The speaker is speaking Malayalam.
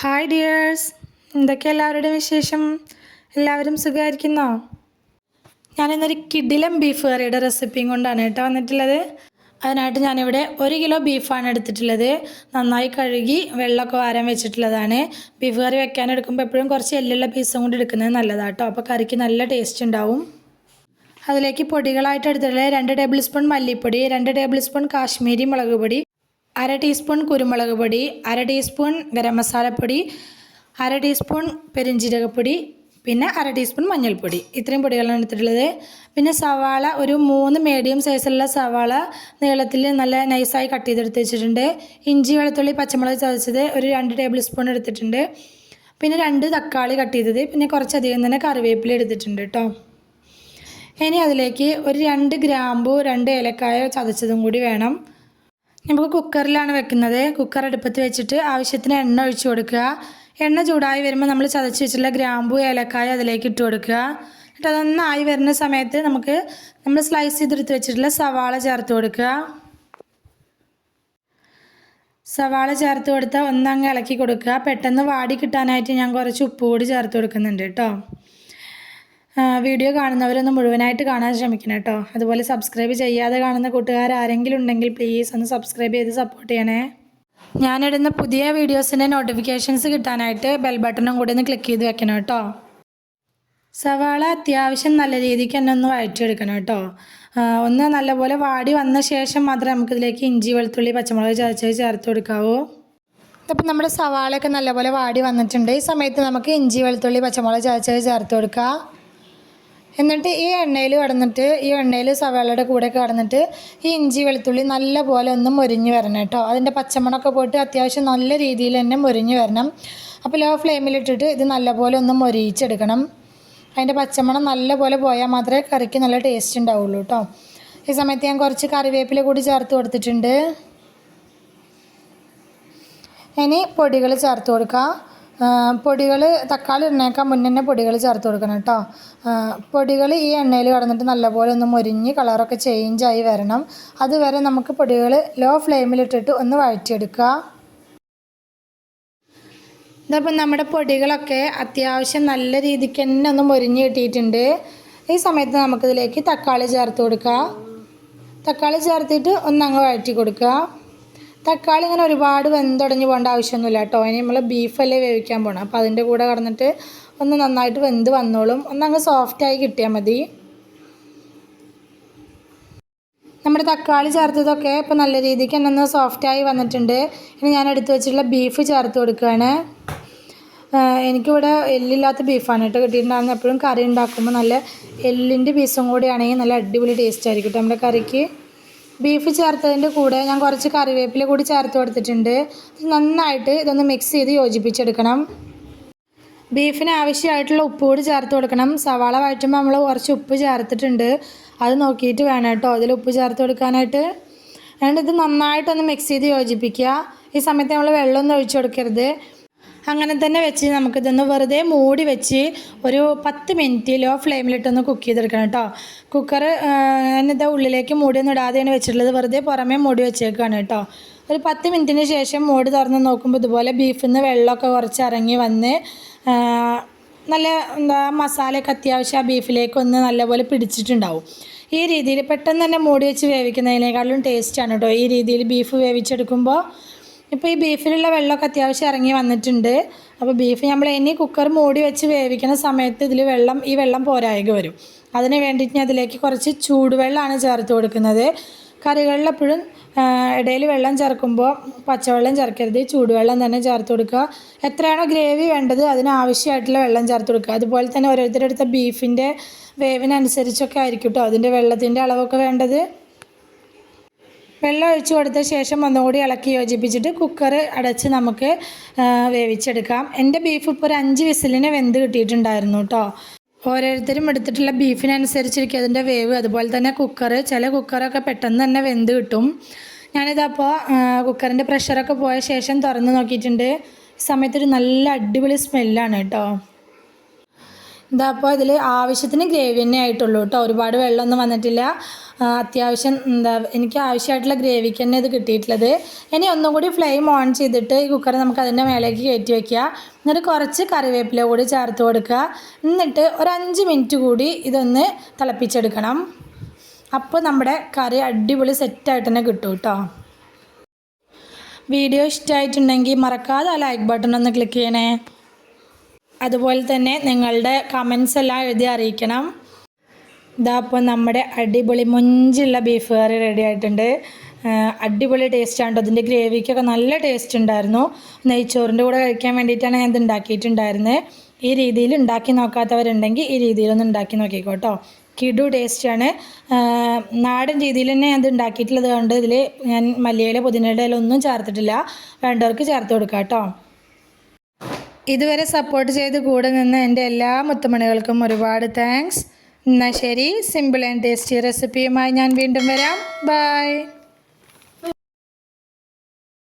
ഹായ് ഡിയേഴ്സ് എന്തൊക്കെ എല്ലാവരുടെയും വിശേഷം? എല്ലാവരും സുഖമായിരിക്കുന്നോ? ഞാനിന്നൊരു കിഡിലം ബീഫ് കറിയുടെ റെസിപ്പിയും കൊണ്ടാണ് കേട്ടോ വന്നിട്ടുള്ളത്. അതിനായിട്ട് ഞാനിവിടെ ഒരു കിലോ ബീഫാണ് എടുത്തിട്ടുള്ളത്. നന്നായി കഴുകി വെള്ളമൊക്കെ വാരം വെച്ചിട്ടുള്ളതാണ്. ബീഫ് കറി വെക്കാൻ എടുക്കുമ്പോൾ എപ്പോഴും കുറച്ച് എല്ലുള്ള പീസും കൊണ്ട് എടുക്കുന്നത് നല്ലതാണ് കേട്ടോ. അപ്പോൾ കറിക്ക് നല്ല ടേസ്റ്റ് ഉണ്ടാവും. അതിലേക്ക് പൊടികളായിട്ട് എടുത്തിട്ടുള്ളത് രണ്ട് ടേബിൾ സ്പൂൺ മല്ലിപ്പൊടി രണ്ട് ടേബിൾ സ്പൂൺ കാശ്മീരി മുളക് പൊടി അര ടീസ്പൂൺ കുരുമുളക് പൊടി അര ടീസ്പൂൺ ഗരം മസാലപ്പൊടി അര ടീസ്പൂൺ പെരിഞ്ജീരകപ്പൊടി പിന്നെ അര ടീസ്പൂൺ മഞ്ഞൾപ്പൊടി. ഇത്രയും പൊടികളാണ് എടുത്തിട്ടുള്ളത്. പിന്നെ സവാള ഒരു മൂന്ന് മീഡിയം സൈസിലുള്ള സവാള നീളത്തിൽ നല്ല നൈസായി കട്ട് ചെയ്തെടുത്ത് വെച്ചിട്ടുണ്ട്. ഇഞ്ചി വെളുത്തുള്ളി പച്ചമുളക് ചതച്ചത് ഒരു രണ്ട് ടേബിൾ സ്പൂൺ എടുത്തിട്ടുണ്ട്. പിന്നെ രണ്ട് തക്കാളി കട്ട് ചെയ്തത്. പിന്നെ കുറച്ചധികം തന്നെ കറിവേപ്പില എടുത്തിട്ടുണ്ട് കേട്ടോ ഇനി അതിലേക്ക് ഒരു രണ്ട് ഗ്രാമ്പു രണ്ട് ഏലക്കായ ചതച്ചതും കൂടി വേണം. നമുക്ക് കുക്കറിലാണ് വെക്കുന്നത്. കുക്കർ അടുപ്പത്ത് വെച്ചിട്ട് ആവശ്യത്തിന് എണ്ണ ഒഴിച്ചു കൊടുക്കുക. എണ്ണ ചൂടായി വരുമ്പോൾ നമ്മൾ ചതച്ച് വെച്ചിട്ടുള്ള ഗ്രാമ്പു ഏലക്കായ അതിലേക്ക് ഇട്ട് കൊടുക്കുക. എന്നിട്ട് അതൊന്നായി വരുന്ന സമയത്ത് നമുക്ക് നമ്മൾ സ്ലൈസ് ചെയ്തെടുത്ത് വെച്ചിട്ടുള്ള സവാള ചേർത്ത് കൊടുക്കുക. സവാള ചേർത്ത് കൊടുത്താൽ ഒന്നങ്ങ് ഇളക്കി കൊടുക്കുക. പെട്ടെന്ന് വാടി കിട്ടാനായിട്ട് ഞാൻ കുറച്ച് ഉപ്പ് കൂടി ചേർത്ത് കൊടുക്കുന്നുണ്ട് കേട്ടോ. വീഡിയോ കാണുന്നവരൊന്ന് മുഴുവനായിട്ട് കാണാൻ ശ്രമിക്കണം കേട്ടോ. അതുപോലെ സബ്സ്ക്രൈബ് ചെയ്യാതെ കാണുന്ന കൂട്ടുകാർ ആരെങ്കിലും ഉണ്ടെങ്കിൽ പ്ലീസ് ഒന്ന് സബ്സ്ക്രൈബ് ചെയ്ത് സപ്പോർട്ട് ചെയ്യണേ. ഞാനിടുന്ന പുതിയ വീഡിയോസിന്റെ നോട്ടിഫിക്കേഷൻസ് കിട്ടാനായിട്ട് ബെൽ ബട്ടണും കൂടി ഒന്ന് ക്ലിക്ക് ചെയ്ത് വെക്കണം കേട്ടോ. സവാള അത്യാവശ്യം നല്ല രീതിക്ക് തന്നെ ഒന്ന് വഴറ്റിയെടുക്കണം കേട്ടോ. ഒന്ന് നല്ലപോലെ വാടി വന്ന ശേഷം മാത്രമേ നമുക്കിതിലേക്ക് ഇഞ്ചി വെളുത്തുള്ളി പച്ചമുളക് ചതച്ചത് ചേർത്ത് കൊടുക്കാവൂ. അപ്പം നമ്മുടെ സവാളയൊക്കെ നല്ലപോലെ വാടി വന്നിട്ടുണ്ട്. ഈ സമയത്ത് നമുക്ക് ഇഞ്ചി വെളുത്തുള്ളി പച്ചമുളക് ചതച്ചത് ചേർത്ത് കൊടുക്കാം. എന്നിട്ട് ഈ എണ്ണയിൽ കടന്നിട്ട് ഈ എണ്ണയിൽ സവാളയുടെ കൂടെ കടന്നിട്ട് ഈ ഇഞ്ചി വെളുത്തുള്ളി നല്ല പോലെ ഒന്ന് മൊരിഞ്ഞ് വരണം കേട്ടോ. അതിന്റെ പച്ചമണമൊക്കെ പോയിട്ട് അത്യാവശ്യം നല്ല രീതിയിൽ തന്നെ മൊരിഞ്ഞ് വരണം. അപ്പോൾ ലോ ഫ്ലെയിമിലിട്ടിട്ട് ഇത് നല്ലപോലെ ഒന്ന് മൊരിയിച്ചെടുക്കണം. അതിന്റെ പച്ചമണം നല്ലപോലെ പോയാൽ മാത്രമേ കറിക്ക് നല്ല ടേസ്റ്റ് ഉണ്ടാവുള്ളൂ കേട്ടോ. ഈ സമയത്ത് ഞാൻ കുറച്ച് കറിവേപ്പില കൂടി ചേർത്ത് കൊടുത്തിട്ടുണ്ട്. ഇനി പൊടികൾ ചേർത്ത് കൊടുക്കുക പൊടികൾ തക്കാളി ഇടുന്നേക്കാൻ മുന്നേ തന്നെ പൊടികൾ ചേർത്ത് കൊടുക്കണം കേട്ടോ. പൊടികൾ ഈ എണ്ണയിൽ കടന്നിട്ട് നല്ലപോലെ ഒന്ന് മുരിഞ്ഞ് കളറൊക്കെ ചേഞ്ചായി വരണം. അതുവരെ നമുക്ക് പൊടികൾ ലോ ഫ്ലെയിമിലിട്ടിട്ട് ഒന്ന് വഴറ്റിയെടുക്കുക. ഇതപ്പം നമ്മുടെ പൊടികളൊക്കെ അത്യാവശ്യം നല്ല രീതിക്ക് തന്നെ ഒന്ന് മുരിഞ്ഞ് കിട്ടിയിട്ടുണ്ട്. ഈ സമയത്ത് നമുക്കിതിലേക്ക് തക്കാളി ചേർത്ത് കൊടുക്കുക തക്കാളി ചേർത്തിട്ട് ഒന്ന് അങ്ങ് വഴറ്റി കൊടുക്കുക. തക്കാളി ഇങ്ങനെ ഒരുപാട് വെന്തുടഞ്ഞ് പോകേണ്ട ആവശ്യമൊന്നുമില്ല കേട്ടോ. ഇനി നമ്മൾ ബീഫല്ലേ വേവിക്കാൻ പോകണം അപ്പോൾ അതിന്റെ കൂടെ കടന്നിട്ട് ഒന്ന് നന്നായിട്ട് വെന്ത് വന്നോളും. ഒന്നങ്ങ് സോഫ്റ്റായി കിട്ടിയാൽ മതി. നമ്മുടെ തക്കാളി ചേർത്തതൊക്കെ ഇപ്പോൾ നല്ല രീതിക്ക് തന്നെ ഒന്ന് സോഫ്റ്റായി വന്നിട്ടുണ്ട്. ഇനി ഞാൻ എടുത്തു വെച്ചിട്ടുള്ള ബീഫ് ചേർത്ത് കൊടുക്കുകയാണ്. എനിക്കിവിടെ എല്ലില്ലാത്ത ബീഫാണ് കേട്ടോ കിട്ടിയിട്ടുണ്ടാകുന്നത് എപ്പോഴും കറി ഉണ്ടാക്കുമ്പോൾ നല്ല എല്ലിന്റെ പീസും കൂടിയാണെങ്കിൽ നല്ല അടിപൊളി ടേസ്റ്റ് ആയിരിക്കും നമ്മുടെ കറിക്ക്. ബീഫ് ചേർത്തതിന്റെ കൂടെ ഞാൻ കുറച്ച് കറിവേപ്പില കൂടി ചേർത്ത് കൊടുത്തിട്ടുണ്ട്. നന്നായിട്ട് ഇതൊന്ന് മിക്സ് ചെയ്ത് യോജിപ്പിച്ചെടുക്കണം. ബീഫിന് ആവശ്യമായിട്ടുള്ള ഉപ്പ് കൂടി ചേർത്ത് കൊടുക്കണം. സവാള വഴറ്റുമ്പോൾ നമ്മൾ കുറച്ച് ഉപ്പ് ചേർത്തിട്ടുണ്ട്. അത് നോക്കിയിട്ട് വേണം കേട്ടോ. അതിൽ ഉപ്പ് ചേർത്ത് കൊടുക്കാനായിട്ട്. അതുകൊണ്ട് ഇത് നന്നായിട്ടൊന്ന് മിക്സ് ചെയ്ത് യോജിപ്പിക്കുക. ഈ സമയത്ത് നമ്മൾ വെള്ളമൊന്നും ഒഴിച്ചു കൊടുക്കരുത്. അങ്ങനെ തന്നെ വെച്ച് നമുക്കിതൊന്ന് വെറുതെ മൂടി വെച്ച് ഒരു പത്ത് മിനിറ്റ് ലോ ഫ്ലെയിമിലിട്ടൊന്ന് കുക്ക് ചെയ്തെടുക്കണം കേട്ടോ. കുക്കർ ഞാനിത് ഉള്ളിലേക്ക് മൂടിയൊന്നും ഇടാതെയാണ് വെച്ചിട്ടുള്ളത്. വെറുതെ പുറമേ മൂടി വെച്ചേക്കാണ് കേട്ടോ. ഒരു പത്ത് മിനിറ്റിന് ശേഷം മൂടി തുറന്ന് നോക്കുമ്പോൾ ഇതുപോലെ ബീഫിൽ നിന്ന് വെള്ളമൊക്കെ കുറച്ച് ഇറങ്ങി വന്ന് നല്ല എന്താ മസാലയൊക്കെ അത്യാവശ്യം ആ ബീഫിലേക്ക് ഒന്ന് നല്ലപോലെ പിടിച്ചിട്ടുണ്ടാവും. ഈ രീതിയിൽ പെട്ടെന്ന് തന്നെ മൂടി വെച്ച് വേവിക്കുന്നതിനേക്കാളും ടേസ്റ്റാണ് കേട്ടോ. ഈ രീതിയിൽ ബീഫ് വേവിച്ചെടുക്കുമ്പോൾ ഇപ്പോൾ ഈ ബീഫിലുള്ള വെള്ളമൊക്കെ അത്യാവശ്യം ഇറങ്ങി വന്നിട്ടുണ്ട്. അപ്പോൾ ബീഫ് നമ്മൾ ഇനി കുക്കർ മൂടി വെച്ച് വേവിക്കുന്ന സമയത്ത് ഇതിൽ വെള്ളം ഈ വെള്ളം പോരായക വരും. അതിന് വേണ്ടിയിട്ട് ഞാൻ അതിലേക്ക് കുറച്ച് ചൂടുവെള്ളമാണ് ചേർത്ത് കൊടുക്കുന്നത്. കറികളിൽ എപ്പോഴും ഇടയിൽ വെള്ളം ചേർക്കുമ്പോൾ പച്ചവെള്ളം ചേർക്കരുത്. ചൂടുവെള്ളം തന്നെ ചേർത്ത് കൊടുക്കുക. എത്രയാണോ ഗ്രേവി വേണ്ടത് അതിനാവശ്യമായിട്ടുള്ള വെള്ളം ചേർത്ത് കൊടുക്കുക. അതുപോലെ തന്നെ ഓരോരുത്തരുടെ അടുത്ത ബീഫിന്റെ വേവിനനുസരിച്ചൊക്കെ ആയിരിക്കും കേട്ടോ അതിന്റെ വെള്ളത്തിന്റെ അളവൊക്കെ വേണ്ടത്. വെള്ളം ഒഴിച്ചു കൊടുത്ത ശേഷം ഒന്നുകൂടി ഇളക്കി യോജിപ്പിച്ചിട്ട് കുക്കർ അടച്ച് നമുക്ക് വേവിച്ചെടുക്കാം. എന്റെ ബീഫ് ഇപ്പോൾ ഒരു അഞ്ച് വിസിലിന് വെന്ത് കിട്ടിയിട്ടുണ്ടായിരുന്നു കേട്ടോ ഓരോരുത്തരും എടുത്തിട്ടുള്ള ബീഫിനനുസരിച്ചിരിക്കും അതിന്റെ വേവ്. അതുപോലെ തന്നെ കുക്കർ ചില കുക്കറൊക്കെ പെട്ടെന്ന് തന്നെ വെന്ത് കിട്ടും. ഞാനിതപ്പോൾ കുക്കറിന്റെ പ്രഷറൊക്കെ പോയ ശേഷം തുറന്ന് നോക്കിയിട്ടുണ്ട്. സമയത്തൊരു നല്ല അടിപൊളി സ്മെല്ലാണ് കേട്ടോ ഇതാ അപ്പോൾ ഇതിൽ ആവശ്യത്തിന് ഗ്രേവി തന്നെ ആയിട്ടുള്ളൂ കേട്ടോ ഒരുപാട് വെള്ളമൊന്നും വന്നിട്ടില്ല. അത്യാവശ്യം എന്താ എനിക്ക് ആവശ്യമായിട്ടുള്ള ഗ്രേവിക്ക് തന്നെ ഇത് കിട്ടിയിട്ടുള്ളത്. ഇനി ഒന്നും കൂടി ഫ്ലെയിം ഓൺ ചെയ്തിട്ട് ഈ കുക്കർ നമുക്ക് അതിന്റെ മേലേക്ക് കയറ്റി വയ്ക്കുക എന്നിട്ട് കുറച്ച് കറിവേപ്പില കൂടി ചേർത്ത് കൊടുക്കുക. എന്നിട്ട് ഒരു അഞ്ച് മിനിറ്റ് കൂടി ഇതൊന്ന് തിളപ്പിച്ചെടുക്കണം. അപ്പോൾ നമ്മുടെ കറി അടിപൊളി സെറ്റായിട്ട് തന്നെ കിട്ടും കേട്ടോ വീഡിയോ ഇഷ്ടമായിട്ടുണ്ടെങ്കിൽ മറക്കാതെ ആ ലൈക്ക് ബട്ടൺ ഒന്ന് ക്ലിക്ക് ചെയ്യണേ. അതുപോലെ തന്നെ നിങ്ങളുടെ കമൻസ് എല്ലാം എഴുതി അറിയിക്കണം. ഇതാ അപ്പോൾ നമ്മുടെ അടിപൊളി മുഞ്ചുള്ള ബീഫ് കറി റെഡി ആയിട്ടുണ്ട്. അടിപൊളി ടേസ്റ്റാണ് കേട്ടോ അതിന്റെ ഗ്രേവിക്കൊക്കെ നല്ല ടേസ്റ്റ് ഉണ്ടായിരുന്നു. നെയ്ച്ചോറിന്റെ കൂടെ കഴിക്കാൻ വേണ്ടിയിട്ടാണ് ഞാൻ ഇത് ഉണ്ടാക്കിയിട്ടുണ്ടായിരുന്നത് ഈ രീതിയിൽ ഉണ്ടാക്കി നോക്കാത്തവരുണ്ടെങ്കിൽ ഈ രീതിയിലൊന്ന് ഉണ്ടാക്കി നോക്കിക്കോട്ടോ. കിടു ടേസ്റ്റാണ് നാടൻ രീതിയിൽ തന്നെ ഇത് ഉണ്ടാക്കിയിട്ടുള്ളത് കൊണ്ട് ഇതിൽ ഞാൻ മല്ലിയില പുതിനയുടെ ഒന്നും ചേർത്തിട്ടില്ല. വേണ്ടവർക്ക് ചേർത്ത് കൊടുക്കാം കേട്ടോ ഇതുവരെ സപ്പോർട്ട് ചെയ്ത് കൂടെ നിന്ന് എന്റെ എല്ലാ മുത്തുമണികൾക്കും ഒരുപാട് താങ്ക്സ് എന്നാൽ ശരി സിമ്പിൾ ആൻഡ് ടേസ്റ്റി റെസിപ്പിയുമായി ഞാൻ വീണ്ടും വരാം. ബൈ